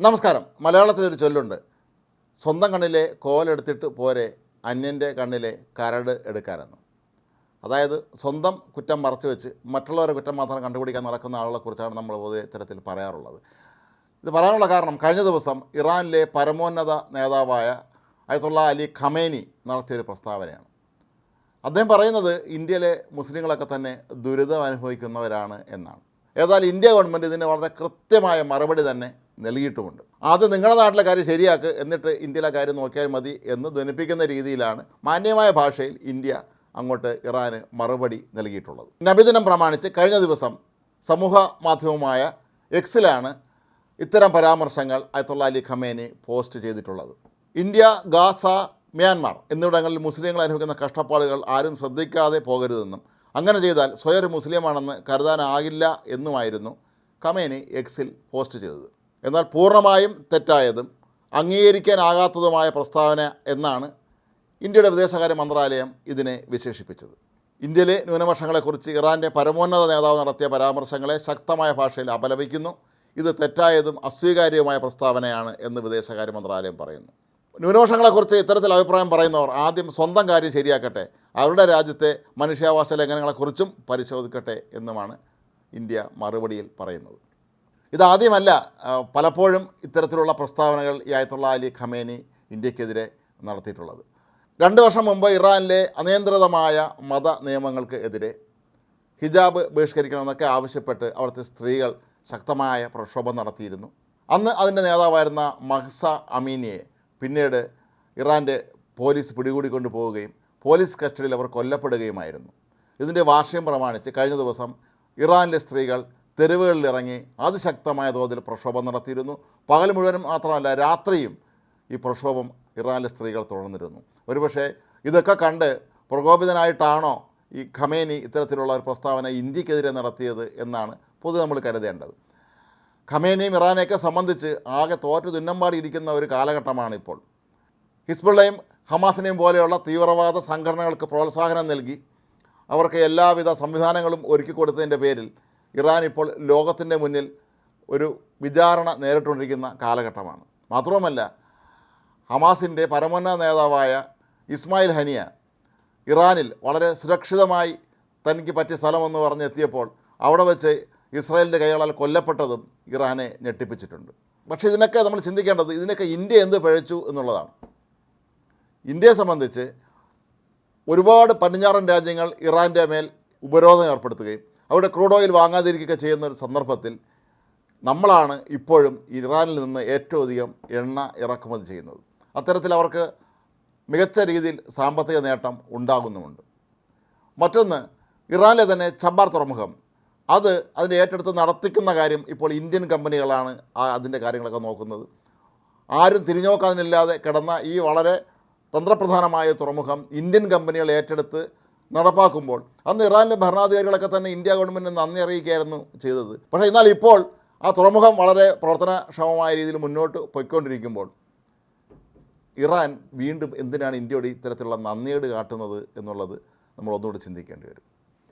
നമസ്കാരം. മലയാളത്തിലൊരു ചൊല്ലുണ്ട്. സ്വന്തം കണ്ണിലെ കോലെടുത്തിട്ട് പോരെ അന്യന്റെ കണ്ണിലെ കരട് എടുക്കാനെന്ന്. അതായത് സ്വന്തം കുറ്റം മറച്ചു വെച്ച് മറ്റുള്ളവരെ കുറ്റം മാത്രം കണ്ടുപിടിക്കാൻ നടക്കുന്ന ആളുകളെ കുറിച്ചാണ് നമ്മൾ പൊതുവെ ഇത്തരത്തിൽ പറയാറുള്ളത്. ഇത് പറയാനുള്ള കാരണം കഴിഞ്ഞ ദിവസം ഇറാനിലെ പരമോന്നത നേതാവായ അയത്തുള്ള അലി ഖമേനി നടത്തിയൊരു പ്രസ്താവനയാണ്. അദ്ദേഹം പറയുന്നത് ഇന്ത്യയിലെ മുസ്ലിങ്ങളൊക്കെ തന്നെ ദുരിതം അനുഭവിക്കുന്നവരാണ് എന്നാണ്. ഏതായാലും ഇന്ത്യ ഗവൺമെന്റ് ഇതിന് വളരെ കൃത്യമായ മറുപടി തന്നെ നൽകിയിട്ടുമുണ്ട്. അത് നിങ്ങളുടെ നാട്ടിലെ കാര്യം ശരിയാക്ക് എന്നിട്ട് ഇന്ത്യയിലെ കാര്യം നോക്കിയാൽ മതി എന്ന് ധ്വനിപ്പിക്കുന്ന രീതിയിലാണ് മാന്യമായ ഭാഷയിൽ ഇന്ത്യ അങ്ങോട്ട് ഇറാന് മറുപടി നൽകിയിട്ടുള്ളത്. നബിദിനം പ്രമാണിച്ച് കഴിഞ്ഞ ദിവസം സമൂഹ മാധ്യമമായ എക്സിലാണ് ഇത്തരം പരാമർശങ്ങൾ അയത്തുള്ള അലി ഖമേനി പോസ്റ്റ് ചെയ്തിട്ടുള്ളത്. ഇന്ത്യ ഗാസ മ്യാൻമാർ എന്നിവിടങ്ങളിൽ മുസ്ലിങ്ങൾ അനുഭവിക്കുന്ന കഷ്ടപ്പാടുകൾ ആരും ശ്രദ്ധിക്കാതെ പോകരുതെന്നും അങ്ങനെ ചെയ്താൽ സ്വയം ഒരു മുസ്ലിമാണെന്ന് കരുതാനാകില്ല എന്നുമായിരുന്നു കമേനി എക്സിൽ പോസ്റ്റ് ചെയ്തത്. എന്നാൽ പൂർണമായും തെറ്റായതും അംഗീകരിക്കാനാകാത്തതുമായ പ്രസ്താവന എന്നാണ് ഇന്ത്യയുടെ വിദേശകാര്യ മന്ത്രാലയം ഇതിനെ വിശേഷിപ്പിച്ചത്. ഇന്ത്യയിലെ ന്യൂനപക്ഷങ്ങളെക്കുറിച്ച് ഇറാന്റെ പരമോന്നത നേതാവ് നടത്തിയ പരാമർശങ്ങളെ ശക്തമായ ഭാഷയിൽ അപലപിക്കുന്നു. ഇത് തെറ്റായതും അസ്വീകാര്യവുമായ പ്രസ്താവനയാണ് എന്ന് വിദേശകാര്യ മന്ത്രാലയം പറയുന്നു. ന്യൂനപക്ഷങ്ങളെക്കുറിച്ച് ഇത്തരത്തിൽ അഭിപ്രായം പറയുന്നവർ ആദ്യം സ്വന്തം കാര്യം ശരിയാക്കട്ടെ അവരുടെ രാജ്യത്തെ മനുഷ്യാവകാശ ലംഘനങ്ങളെക്കുറിച്ചും പരിശോധിക്കട്ടെ എന്നുമാണ് ഇന്ത്യ മറുപടിയിൽ പറയുന്നത്. ഇതാദ്യമല്ല പലപ്പോഴും ഇത്തരത്തിലുള്ള പ്രസ്താവനകൾ ഈ ആയത്തുള്ള അലി ഖമേനി ഇന്ത്യക്കെതിരെ നടത്തിയിട്ടുള്ളത്. രണ്ട് വർഷം മുമ്പ് ഇറാനിലെ അനിയന്ത്രിതമായ മത നിയമങ്ങൾക്ക് എതിരെ ഹിജാബ് ബഹിഷ്കരിക്കണമെന്നൊക്കെ ആവശ്യപ്പെട്ട് അവിടുത്തെ സ്ത്രീകൾ ശക്തമായ പ്രക്ഷോഭം നടത്തിയിരുന്നു. അന്ന് അതിന്റെ നേതാവായിരുന്ന മഹ്സ അമീനിയെ പിന്നീട് ഇറാന്റെ പോലീസ് പിടികൂടിക്കൊണ്ടു പോവുകയും പോലീസ് കസ്റ്റഡിയിൽ അവർ കൊല്ലപ്പെടുകയുമായിരുന്നു. ഇതിന്റെ വാർഷികം പ്രമാണിച്ച് കഴിഞ്ഞ ദിവസം ഇറാനിലെ സ്ത്രീകൾ തെരുവുകളിലിറങ്ങി അതിശക്തമായ തോതിൽ പ്രക്ഷോഭം നടത്തിയിരുന്നു. പകൽ മുഴുവനും മാത്രമല്ല രാത്രിയും ഈ പ്രക്ഷോഭം ഇറാനിലെ സ്ത്രീകൾ തുടർന്നിരുന്നു. ഒരുപക്ഷെ ഇതൊക്കെ കണ്ട് പ്രകോപിതനായിട്ടാണോ ഈ ഖമേനി ഇത്തരത്തിലുള്ള ഒരു പ്രസ്താവന ഇന്ത്യക്കെതിരെ നടത്തിയത് എന്നാണ് പൊതുവെ നമ്മൾ കരുതേണ്ടത്. ഖമേനിയും ഇറാനെയൊക്കെ സംബന്ധിച്ച് ആകെ തോറ്റു തുന്നമ്പാടിയിരിക്കുന്ന ഒരു കാലഘട്ടമാണ് ഇപ്പോൾ ഹിസ്ബുള്ളയും ഹമാസിനെയും പോലെയുള്ള തീവ്രവാദ സംഘടനകൾക്ക് പ്രോത്സാഹനം നൽകി അവർക്ക് എല്ലാവിധ സംവിധാനങ്ങളും ഒരുക്കി കൊടുത്തതിന്റെ പേരിൽ ഇറാൻ ഇപ്പോൾ ലോകത്തിന്റെ മുന്നിൽ ഒരു വിചാരണ നേരിട്ടുകൊണ്ടിരിക്കുന്ന കാലഘട്ടമാണ്. മാത്രവുമല്ല ഹമാസിന്റെ പരമോന്നത നേതാവായ ഇസ്മായിൽ ഹനിയ ഇറാനിൽ വളരെ സുരക്ഷിതമായി തനിക്ക് പറ്റിയ സ്ഥലമെന്ന് പറഞ്ഞെത്തിയപ്പോൾ അവിടെ വെച്ച് ഇസ്രായേലിന്റെ കൈകളാൽ കൊല്ലപ്പെട്ടതും ഇറാനെ ഞെട്ടിപ്പിച്ചിട്ടുണ്ട്. പക്ഷേ ഇതിനൊക്കെ നമ്മൾ ചിന്തിക്കേണ്ടത് ഇതിനൊക്കെ ഇന്ത്യ എന്ത് പിഴച്ചു എന്നുള്ളതാണ്. ഇന്ത്യയെ സംബന്ധിച്ച് ഒരുപാട് പടിഞ്ഞാറൻ രാജ്യങ്ങൾ ഇറാന്റെ മേൽ ഉപരോധം ഏർപ്പെടുത്തുകയും അവിടെ ക്രൂഡ് ഓയിൽ വാങ്ങാതിരിക്കുകയൊക്കെ ചെയ്യുന്ന ഒരു സന്ദർഭത്തിൽ നമ്മളാണ് ഇപ്പോഴും ഇറാനിൽ നിന്ന് ഏറ്റവും അധികം എണ്ണ ഇറക്കുമതി ചെയ്യുന്നത്. അത്തരത്തിൽ അവർക്ക് മികച്ച രീതിയിൽ സാമ്പത്തിക നേട്ടം ഉണ്ടാകുന്നുമുണ്ട്. മറ്റൊന്ന് ഇറാനിലെ തന്നെ ചബ്ബാർ തുറമുഖം. അത് അതിന്റെ ഏറ്റെടുത്ത് നടത്തിക്കുന്ന കാര്യം ഇപ്പോൾ ഇന്ത്യൻ കമ്പനികളാണ് അതിന്റെ കാര്യങ്ങളൊക്കെ നോക്കുന്നത്. ആരും തിരിഞ്ഞുനോക്കാനില്ലാതെ കിടന്ന ഈ വളരെ തന്ത്രപ്രധാനമായ തുറമുഖം ഇന്ത്യൻ കമ്പനികൾ ഏറ്റെടുത്ത് നടപ്പാക്കുമ്പോൾ. അന്ന് ഇറാനിലെ ഭരണാധികാരികളൊക്കെ തന്നെ ഇന്ത്യ ഗവൺമെന്റ് നന്ദി അറിയിക്കുകയായിരുന്നു ചെയ്തത്. പക്ഷേ എന്നാൽ ഇപ്പോൾ ആ തുറമുഖം വളരെ പ്രവർത്തനക്ഷമമായ രീതിയിൽ മുന്നോട്ട് പോയിക്കൊണ്ടിരിക്കുമ്പോൾ ഇറാൻ വീണ്ടും എന്തിനാണ് ഇന്ത്യയോട് ഇത്തരത്തിലുള്ള നന്ദിയേട് കാട്ടുന്നത് എന്നുള്ളത് നമ്മൾ ഒന്നുകൂടി ചിന്തിക്കേണ്ടി വരും.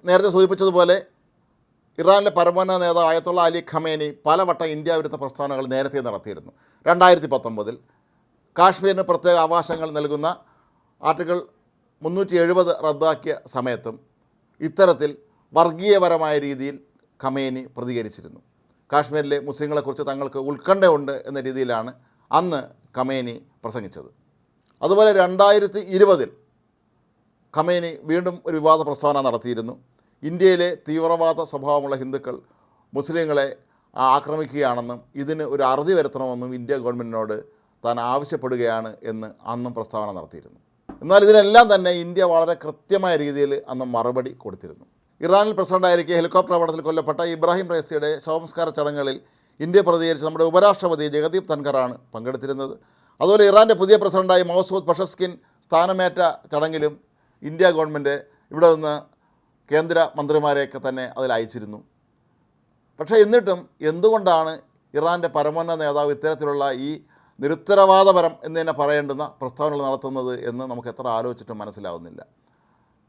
നേരത്തെ സൂചിപ്പിച്ചതുപോലെ ഇറാനിലെ പരമോന്നത നേതാവ് ആയത്തുള്ള അലി ഖമേനി പലവട്ടം ഇന്ത്യ വിരുദ്ധ പ്രസ്താവനകൾ നേരത്തെ നടത്തിയിരുന്നു. രണ്ടായിരത്തി പത്തൊമ്പതിൽ കാശ്മീരിന് പ്രത്യേക അവകാശങ്ങൾ നൽകുന്ന ആർട്ടിക്കിൾ മുന്നൂറ്റി എഴുപത് റദ്ദാക്കിയ സമയത്തും ഇത്തരത്തിൽ വർഗീയപരമായ രീതിയിൽ ഖമേനി പ്രതികരിച്ചിരുന്നു. കാശ്മീരിലെ മുസ്ലിങ്ങളെക്കുറിച്ച് തങ്ങൾക്ക് ഉത്കണ്ഠയുണ്ട് എന്ന രീതിയിലാണ് അന്ന് ഖമേനി പ്രസംഗിച്ചത്. അതുപോലെ രണ്ടായിരത്തി ഇരുപതിൽ ഖമേനി വീണ്ടും ഒരു വിവാദ പ്രസ്താവന നടത്തിയിരുന്നു. ഇന്ത്യയിലെ തീവ്രവാദ സ്വഭാവമുള്ള ഹിന്ദുക്കൾ മുസ്ലിങ്ങളെ ആക്രമിക്കുകയാണെന്നും ഇതിന് ഒരു അറുതി വരുത്തണമെന്നും ഇന്ത്യ ഗവൺമെന്റിനോട് താൻ ആവശ്യപ്പെടുകയാണ് എന്ന് അന്നും പ്രസ്താവന നടത്തിയിരുന്നു. എന്നാൽ ഇതിനെല്ലാം തന്നെ ഇന്ത്യ വളരെ കൃത്യമായ രീതിയിൽ അന്ന് മറുപടി കൊടുത്തിരുന്നു. ഇറാനിൽ പ്രസിഡന്റായിരിക്കെ ഹെലികോപ്റ്റർ അപകടത്തിൽ കൊല്ലപ്പെട്ട ഇബ്രാഹിം റൈസിയുടെ ശവസംസ്കാര ചടങ്ങുകളിൽ ഇന്ത്യ പ്രതികരിച്ച് നമ്മുടെ ഉപരാഷ്ട്രപതി ജഗദീപ് ധൻഖറാണ് പങ്കെടുത്തിരുന്നത്. അതുപോലെ ഇറാന്റെ പുതിയ പ്രസിഡന്റായി മൗസൂദ് പഷസ്കിൻ സ്ഥാനമേറ്റ ചടങ്ങിലും ഇന്ത്യ ഗവൺമെന്റ് ഇവിടെ നിന്ന് കേന്ദ്ര മന്ത്രിമാരെയൊക്കെ തന്നെ അതിൽ അയച്ചിരുന്നു. പക്ഷേ എന്നിട്ടും എന്തുകൊണ്ടാണ് ഇറാന്റെ പരമോന്നത നേതാവ് ഇത്തരത്തിലുള്ള ഈ നിരുത്തരവാദപരം എന്ന് തന്നെ പറയേണ്ടുന്ന പ്രസ്താവനകൾ നടത്തുന്നത് എന്ന് നമുക്ക് എത്ര ആലോചിച്ചിട്ടും മനസ്സിലാവുന്നില്ല.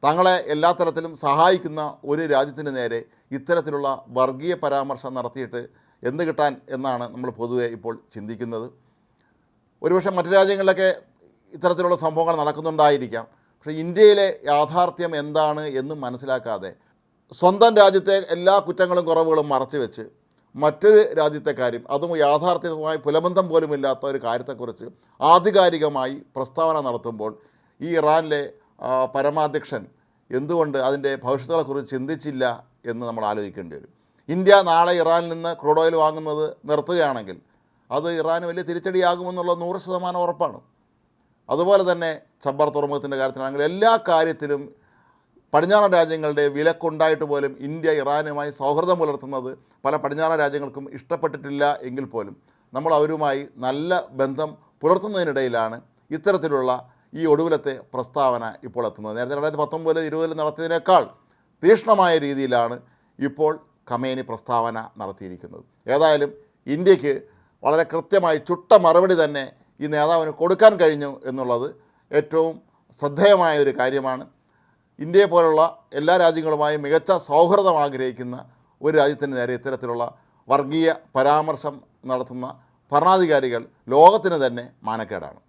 തങ്ങളെ എല്ലാ തരത്തിലും സഹായിക്കുന്ന ഒരു രാജ്യത്തിന് നേരെ ഇത്തരത്തിലുള്ള വർഗീയ പരാമർശം നടത്തിയിട്ട് എന്ത് കിട്ടാൻ എന്നാണ് നമ്മൾ പൊതുവെ ഇപ്പോൾ ചിന്തിക്കുന്നത്. ഒരുപക്ഷെ മറ്റു രാജ്യങ്ങളിലൊക്കെ ഇത്തരത്തിലുള്ള സംഭവങ്ങൾ നടക്കുന്നുണ്ടായിരിക്കാം. പക്ഷേ ഇന്ത്യയിലെ യാഥാർത്ഥ്യം എന്താണ് എന്ന് മനസ്സിലാക്കാതെ സ്വന്തം രാജ്യത്തെ എല്ലാ കുറ്റങ്ങളും കുറവുകളും മറച്ചു വെച്ച് മറ്റൊരു രാജ്യത്തെ കാര്യം അതും യാഥാർത്ഥ്യമായി പുലബന്ധം പോലുമില്ലാത്ത ഒരു കാര്യത്തെക്കുറിച്ച് ആധികാരികമായി പ്രസ്താവന നടത്തുമ്പോൾ ഈ ഇറാനിലെ പരമാധ്യക്ഷൻ എന്തുകൊണ്ട് അതിന്റെ ഭവിഷ്യത്തുകളെക്കുറിച്ച് ചിന്തിച്ചില്ല എന്ന് നമ്മൾ ആലോചിക്കേണ്ടി വരും. ഇന്ത്യ നാളെ ഇറാനിൽ നിന്ന് ക്രൂഡ് ഓയിൽ വാങ്ങുന്നത് നിർത്തുകയാണെങ്കിൽ അത് ഇറാന് വലിയ തിരിച്ചടിയാകുമെന്നുള്ള നൂറ് ശതമാനം ഉറപ്പാണ്. അതുപോലെ തന്നെ ചബ്ബർ തുറമുഖത്തിന്റെ കാര്യത്തിലാണെങ്കിൽ എല്ലാ കാര്യത്തിലും പടിഞ്ഞാറൻ രാജ്യങ്ങളുടെ വിലക്കുണ്ടായിട്ട് പോലും ഇന്ത്യ ഇറാനുമായി സൗഹൃദം പുലർത്തുന്നത് പല പടിഞ്ഞാറൻ രാജ്യങ്ങൾക്കും ഇഷ്ടപ്പെട്ടിട്ടില്ല എങ്കിൽ പോലും. നമ്മൾ അവരുമായി നല്ല ബന്ധം പുലർത്തുന്നതിനിടയിലാണ് ഇത്തരത്തിലുള്ള ഈ ഒടുവിലത്തെ പ്രസ്താവന ഇപ്പോൾ എത്തുന്നത്. നേരത്തെ രണ്ടായിരത്തി പത്തൊമ്പതിൽ ഇരുപതിൽ നടത്തിയതിനേക്കാൾ തീക്ഷ്ണമായ രീതിയിലാണ് ഇപ്പോൾ ഖമേനി പ്രസ്താവന നടത്തിയിരിക്കുന്നത്. ഏതായാലും ഇന്ത്യയ്ക്ക് വളരെ കൃത്യമായി ചുട്ട മറുപടി തന്നെ ഈ നേതാവിന് കൊടുക്കാൻ കഴിഞ്ഞു എന്നുള്ളത് ഏറ്റവും ശ്രദ്ധേയമായ ഒരു കാര്യമാണ്. ഇന്ത്യയെ പോലുള്ള എല്ലാ രാജ്യങ്ങളുമായും മികച്ച സൗഹൃദം ആഗ്രഹിക്കുന്ന ഒരു രാജ്യത്തിന് നേരെ ഇത്തരത്തിലുള്ള വർഗീയ പരാമർശം നടത്തുന്ന ഭരണാധികാരികൾ ലോകത്തിന് തന്നെ മാനക്കേടാണ്.